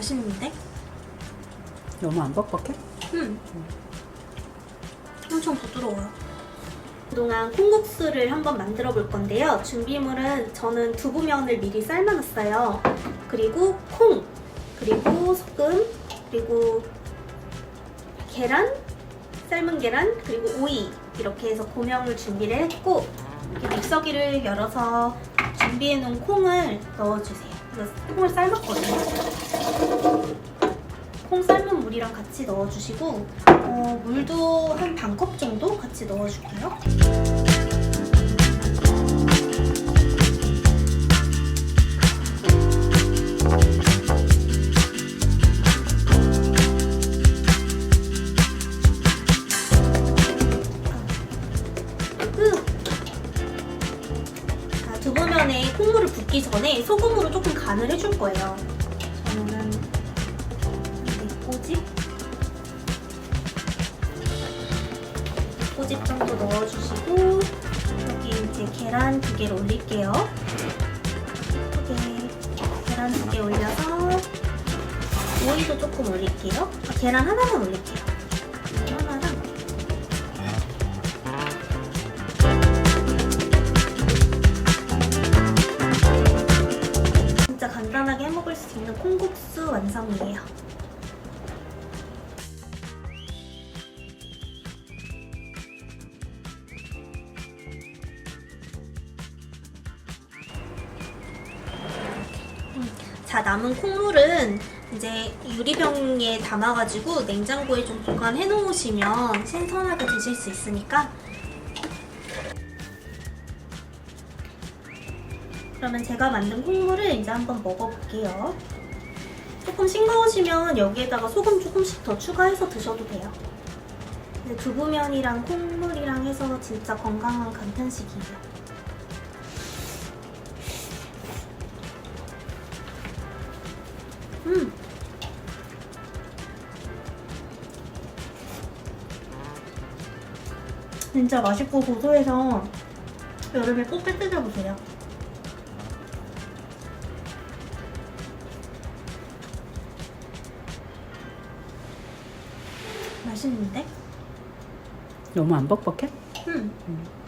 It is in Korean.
맛있는데? 너무 안 뻑뻑해? 음. 엄청 부드러워요. 그동안 콩국수를 한번 만들어 볼 건데요. 준비물은 저는 두부면을 미리 삶아놨어요. 그리고 콩, 그리고 소금, 그리고 계란, 삶은 계란, 그리고 오이 이렇게 해서 고명을 준비를 했고 이렇게 믹서기를 열어서 준비해 놓은 콩을 넣어주세요. 그래서 콩을 삶았거든요. 콩 삶은 물이랑 같이 넣어주시고 어, 물도 한 반 컵 정도 같이 넣어줄게요. 붓기 전에 소금으로 조금 간을 해줄 거예요. 저는 네 꼬집 꼬집 정도 넣어주시고 여기 이제 계란 두 개를 올릴게요. 크게 계란 두 개 올려서 오이도 조금 올릴게요. 아, 계란 하나만 올릴게요. 있는 콩국수 완성이에요. 자 남은 콩물은 이제 유리병에 담아가지고 냉장고에 좀 보관해 놓으시면 신선하게 드실 수 있으니까 그러면 제가 만든 콩물을 이제 한번 먹어볼게요. 조금 싱거우시면 여기에다가 소금 조금씩 더 추가해서 드셔도 돼요. 근데 두부면이랑 콩물이랑 해서 진짜 건강한 간편식이에요. 음. 진짜 맛있고 고소해서 여름에 꼭해 드셔보세요. 맛있는데? 너무 안 뻑뻑해? 음. 음.